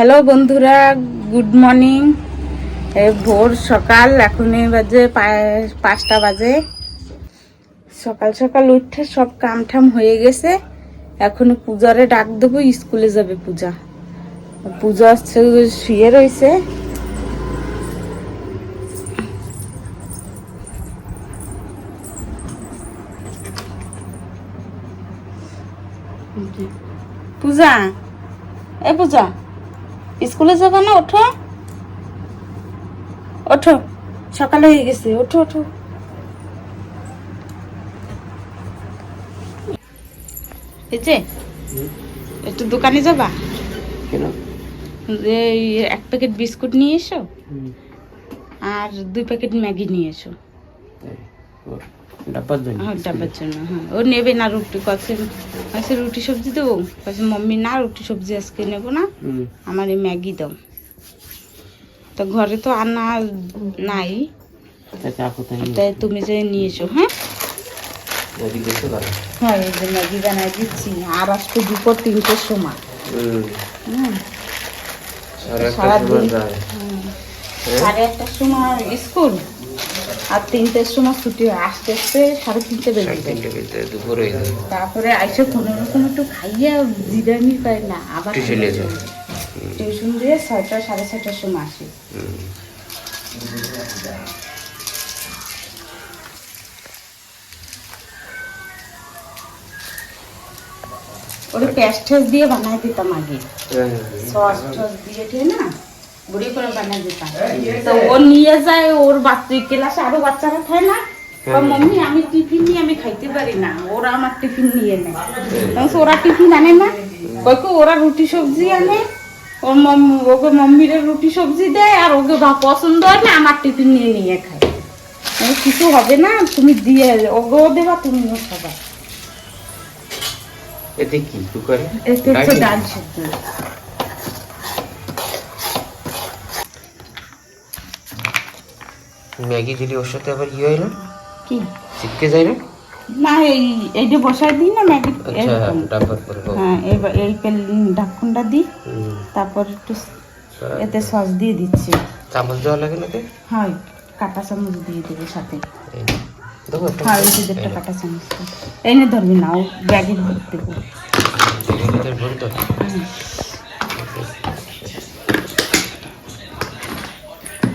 Hello বন্ধুরা, good morning. ভোর সকাল, এখন বাজে পাঁচটা বাজে। সকাল সকাল উঠে সব কাম ঠাম হয়ে গেছে। এখন পূজারে ডাক দেবো, স্কুলে যাবে পূজা। পূজা শুয়ে রয়েছে। পূজা, এ পূজা। স্কুলে যাবে না? ওঠো। ওঠো। সকালে হয়ে গেছে। ওঠো ওঠো। এই যে একটু দোকানে যাবা? কেন? এই এক প্যাকেট বিস্কুট নিয়ে এসো। আর দুই প্যাকেট ম্যাগি নিয়ে এসো। ডাব্বার জন্য। হ্যাঁ জন্য হ্যাঁ। ও নেবে না রুটি কছে কাছে রুটি সবজি দেবো। কাছে মাম্মি না রুটি সবজি আজকে নেব না। আমার এই ম্যাগি দাও। তো ঘরে তো আনা নাই। তাই তুমি যে হ্যাঁ? ওদি দেখতে পারো হ্যাঁ এই যে ম্যাগি বানাই দিচ্ছি। আর আজকে দুপুর তিনটের সময়। সারাদিন। হ্যাঁ? সাড়ে একটার সময় স্কুল? আর তিনটের সময় ছুটি হয়। আস্তে আস্তে সাড়ে তিনটে বেজে তিনটে বেজে দুপুর তারপরে আইসে কোনো রকম একটু খাইয়ে জিরানি পাই না আবার টিউশনে যায়। টিউশন দিয়ে ছয়টা সাড়ে ছয়টার সময় আসি। ওটা পেস্ট টেস্ট দিয়ে বানাই দিতাম আগে। হ্যাঁ, সস টস দিয়ে না গুঁড়ি করে বানিয়ে দিতাম। তো ও নিয়ে যায় ওর বাচ্চা ক্লাসে আরও বাচ্চারা খায় না? তো আমি টিফিন নিয়ে আমি খাইতে পারি না। ওরা আমার টিফিন নিয়ে নেয়। ওরা টিফিন আনে না? কয়েক ওরা রুটি সবজি আনে। ওর ওকে মম্মির রুটি সবজি দেয় আর ওকে পছন্দ হয় না আমার টিফিন নিয়ে নিয়ে খায়। কিছু হবে না তুমি দিয়ে ওকেও দেবা তুমিও খাবা। এতে কি এতে হচ্ছে ডাল ম্যাগি দিলি ওর সাথে আবার ইয়ে হয় না কি? শিখতে যায় না না এই যে বসাই দিই না ম্যাগি আচ্ছা হ্যাঁ এবার এই পেল- ঢাকনটা দিই তারপর একটু এতে সস দিয়ে দিচ্ছি। চামচ দেওয়া লাগে না? হয় কাঁটা চামচ দিয়ে দেবো সাথে। এই। দেবো হ্যাঁ এই যে একটা কাঁটা চামচ এনে ধরবি না ও ব্যাগে ভরে দেবো।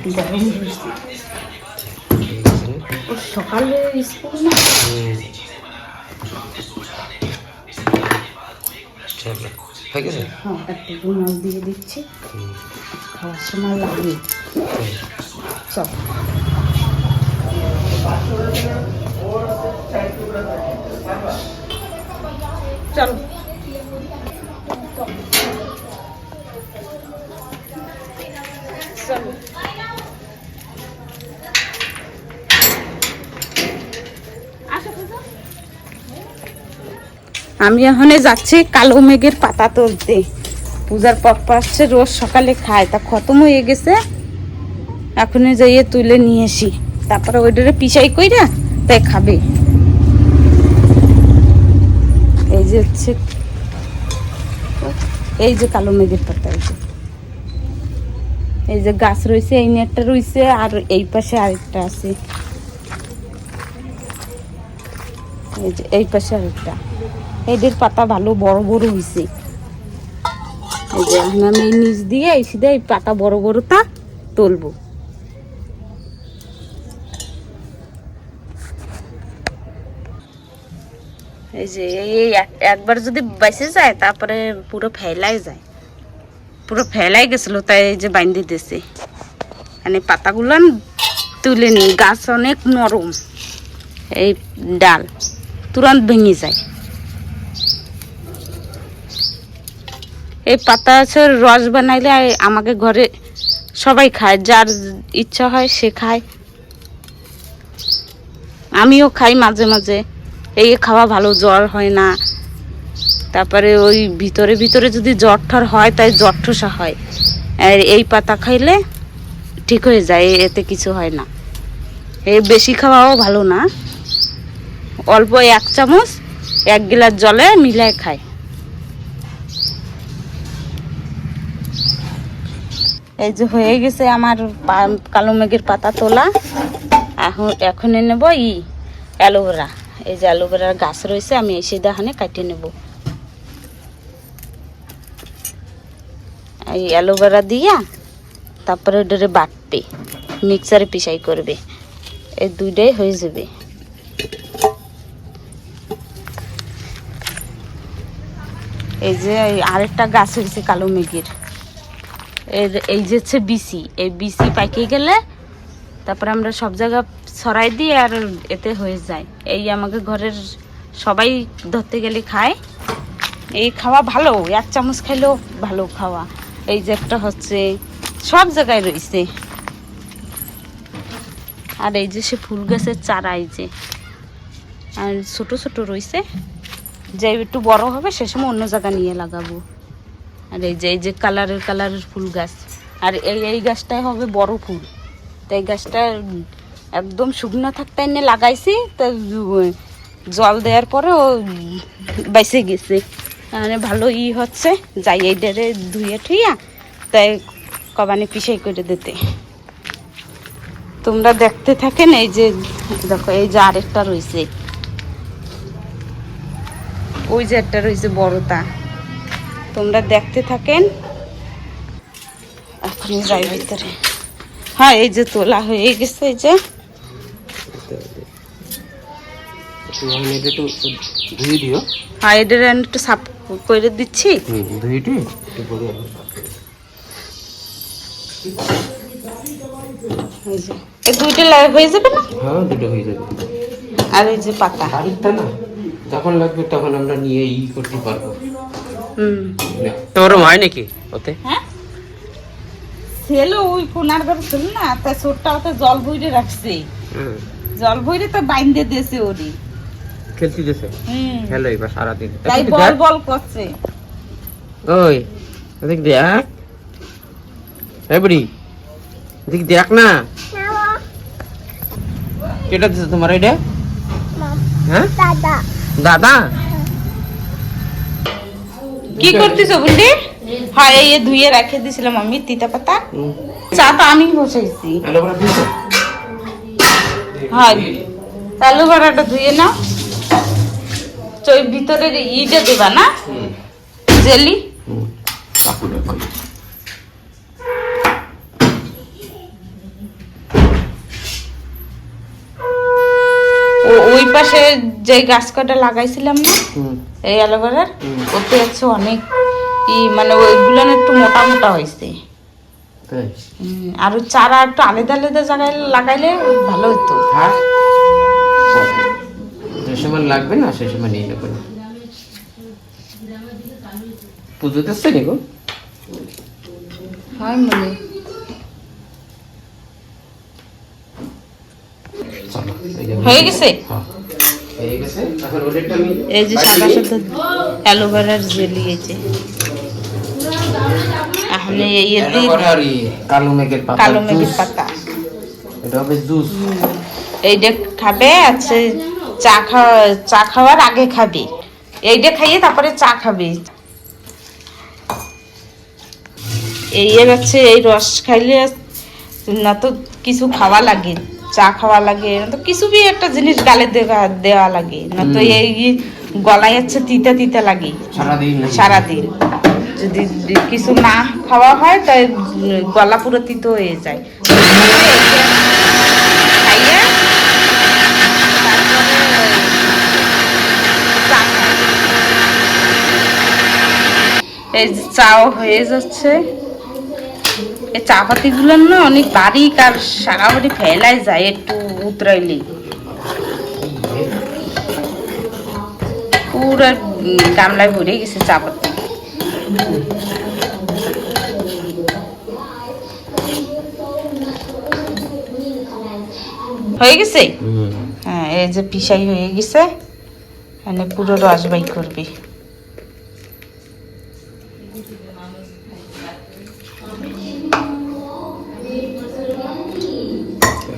গরম আছে ও সকালে স্কুল না? হ্যাঁ একটু দিয়ে দিচ্ছি। খাওয়ার সময় লাগে চল। চল। চল। আমি এখানে যাচ্ছি কালো মেঘের পাতা তুলতে। পূজার পাপ্পা আসছে, রোজ সকালে খায়। তা খতম হয়ে গেছে। এখনই যাইয়ে তুলে নিয়ে আসি। তারপরে ওইটারে পিসাই কইরা তাই খাবে। এই যে হচ্ছে, এই যে কালো মেঘের পাতা এই যে। এই যে গাছ রয়েছে, এই নেটটা রয়েছে, আর এই পাশে আরেকটা আছে। এই যে, এই পাশে আরেকটা। এদের পাতা ভালো, বড় বড় হয়েছে এই যে আমি নিচ দিয়ে, এই সিধে এই পাতা বড় বড়টা তুলবো। এই যে, এই এই এক- একবার যদি বেঁচে যায়, তারপরে পুরো ফেলাই যায়। পুরো ফেলাই গেছিল, তাই এই যে বাইন্ধে দিয়েছে মানে পাতাগুলো তুলে নি গাছ অনেক নরম। এই ডাল। তুরন্ত ভেঙে যায়। এই পাতা আছে রস বানাইলে আমাকে ঘরে সবাই খায়, যার ইচ্ছা হয় সে খায়। আমিও খাই মাঝে মাঝে। এই খাওয়া ভালো, জ্বর হয় না। তারপরে ওই ভিতরে ভিতরে যদি জ্বর ঠর হয়, তাই জ্বর ঠোসা হয়। আর এই পাতা খাইলে ঠিক হয়ে যায়, এতে কিছু হয় না। এই বেশি খাওয়াও ভালো না। অল্প এক চামচ, এক গিলাস জলে মিলায় খায় এই যে হয়ে গেছে আমার কালো মেঘের পাতা তোলা। এখন এখন নেব ই অ্যালোভেরা। এই যে অ্যালোভেরার গাছ রয়েছে, আমি এই সিধাখানে কাটিয়ে নেব। এই অ্যালোভেরা দিয়া তারপরে ওটারে বাটবে, মিক্সারে পিসাই করবে। এই দুইটাই হয়ে যাবে। এই যে আরেকটা গাছ হয়েছে কালো মেঘের। এর এই যে হচ্ছে বিসি এই বিসি পাইকে গেলে তারপরে আমরা সব জায়গা ছড়াই দিই আর এতে হয়ে যায়। এই আমাকে ঘরের সবাই ধরতে গেলে খায়। এই খাওয়া ভালো, এক চামচ খাইলেও ভালো খাওয়া। এই যে একটা হচ্ছে, সব জায়গায় রয়েছে। আর এই যে সে ফুল গাছের চারা এই যে। আর ছোট ছোট রয়েছে। যে একটু বড় হবে, সে সময় অন্য জায়গা নিয়ে লাগাবো। আর এই যে এই যে কালারের কালারের ফুল গাছ। আর এই এই গাছটাই হবে বড় ফুল। তো এই গাছটা একদম শুকনো থাকতে এনে লাগাইছি, তো জল দেওয়ার পরে ও বাইসে গেছে। মানে ভালো ই হচ্ছে, যাই এই ডেরে ধুয়ে ঠুইয়া তাই কবানে পিসাই করে দিতে। তোমরা দেখতে থাকেন, এই যে, দেখো, এই যে আরেকটা রয়েছে। ওই যে একটা রয়েছে বড়টা তোমরা দেখতে থাকেন। এখনই যাই ভিতরে। হ্যাঁ এই যে তোলা হয়ে গেছে এই যে। হ্যাঁ একটু সাফ করে দিচ্ছি। দুইটা হয়ে যাবে না? হ্যাঁ দুটো হয়ে যাবে। আর এই যে পাতা। না? যখন লাগবে তখন আমরা নিয়ে ই করতে পারব। হুম। তোমার হয় নাকি ওতে? হ্যাঁ? ছিল ওই কোনার ঘর ছিল না তা ছোটটা ওতে জল ভরে রাখছে। জল ভরে তো বাইন্দে দিয়েছে ওরি। খেলতে দিছে হুম। খেলো এবার সারাদিন। তাই বল বল করছে। ওই এদিক দেখ। এই বুড়ি এদিক দেখ না। কেটা দিছে তোমার এটা? হ্যাঁ? দাদা। কি করতেছো বুন্ডি হ্যাঁ এই ধুয়ে রেখে দিছিলাম আমি তিতা পাতা। চা তো আমি বসাইছি। হ্যাঁ আলু ভাড়াটা ধুয়ে নাও। তো ওই ভিতরে ইটা দেবা না? জেলি হুম কাপড় রাখো ও ওই পাশে যে গাছ কটা লাগাইছিলাম না এই অ্যালোভেরার ওতে হচ্ছে অনেক ই মানে ওইগুলো একটু মোটা মোটা হয়েছে আর চারা একটু আলাদা আলাদা জায়গায় লাগাইলে ভালো হতো থাক যে সময় লাগবে না সে সময় নিয়ে নেবেন পুজো দিচ্ছে নি গো? হয় মনে। হয়ে গেছে? হ্যাঁ, হয়ে গেছে। এখন ওদেরটা আমি এই যে সাদা সাদা অ্যালোভেরার জেলি এই যে এই ইয়ে কালো মেঘের পাতা কালো মেঘের পাতা। এটা হবে জুস। এইটা খাবে আছে চা খাওয়া চা খাওয়ার আগে খাবে। এইটা খাইয়ে তারপরে চা খাবে। এই এর হচ্ছে এই রস খাইলে না তো কিছু খাওয়া লাগে। চা খাওয়া লাগে না তো কিছু বি একটা জিনিস গালে দেওয়া দেওয়া লাগে না তো এই গলায় হচ্ছে তিতা তিতা লাগে। সারাদিন যদি কিছু না খাওয়া হয় তাই গলা পুরো তিতো হয়ে যায়। এই চাও হয়ে যাচ্ছে। এই চা পাতিগুলো না অনেক বারিক আর সারা বাড়ি ফেলাই যায় একটু উতরাইলেই পুরো গামলায় ভরে গেছে চা পাতি। হয়ে গেছে? হ্যাঁ এই যে পিসাই হয়ে গেছে মানে পুরো রস বাই করবি।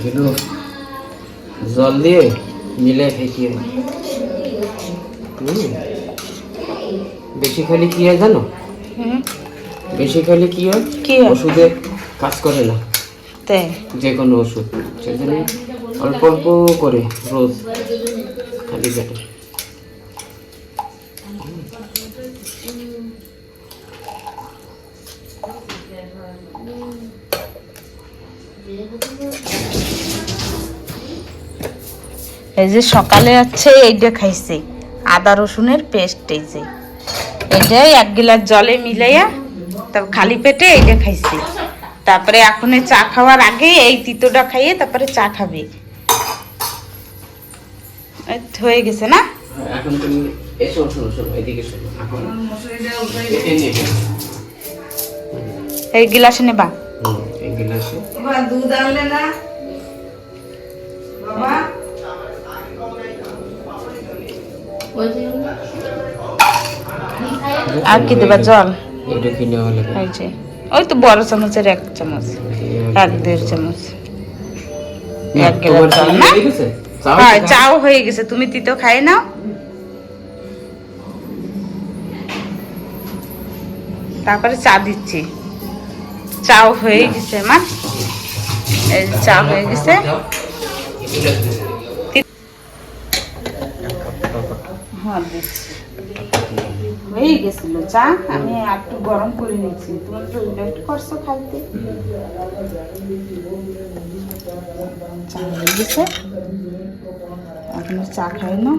এগুলো জল দিয়ে মিলে ফেটিয়ে বেশি খালি কি হয় জানো? বেশি খালি কি হয়? কি? ওষুধে কাজ করে না। যে কোনো ওষুধ। সেজন্য অল্প অল্প করে রোজ খালি পেটে। এই যে সকালে হচ্ছে এইটা খাইছে। আদা রসুনের পেস্ট এই যে। এইটাই এক গিলাস জলে মিলাইয়া তারপর খালি পেটে এইটা খাইছে। তারপরে এখন এই চা খাওয়ার আগে এই তিতোটা খাইয়ে তারপরে চা খাবে। হয়ে গেছে না? এখন তুমি এসো শোনো শোনো এদিকে শোনো এখন এই গিলাসে নেবা। হুম এই গিলাসে। দুধ আনলে না? বাবা? আর কি দেবা জল এটা এই যে ওই তো বড় চামচের এক চামচ এক দেড় চামচ। এক গেলাস জল না? হ্যাঁ চাও হয়ে গেছে তুমি তিতো খাই নাও। তারপরে চা দিচ্ছি। চাও হয়ে গেছে আমার চা হয়ে গেছে। হ্যাঁ হয়ে গেছিল চা আমি একটু গরম করে নিয়েছি। তুমি তো লেট করছ খাইতে। চা হয়ে গেছে। এখন চা খাই না।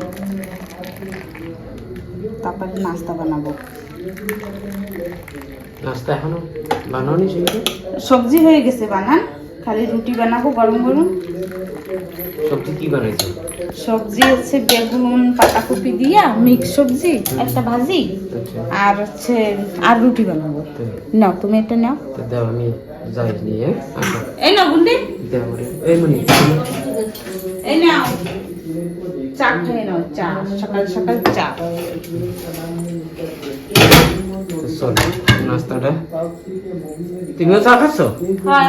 তারপরে নাস্তা বানাবো। নাস্তা এখনও বানাওনি সেগুলো? সবজি হয়ে গেছে বানান। খালি রুটি বানাবো গরম গরম। সবজি কি বানাইছো? সবজি হচ্ছে বেগুন পাতাকপি দিয়া মিক্স সবজি একটা ভাজি আর হচ্ছে আর রুটি বানাবো। নাও তুমি এটা নাও। দাও আমি যাই নিয়ে এই নাও গুন্ডি। দাও এই মনি। এই নাও। চা খেয়ে নাও চা সকাল সকাল চা। চলো নাস্তাটা। তুমিও চা খাচ্ছ? হ্যাঁ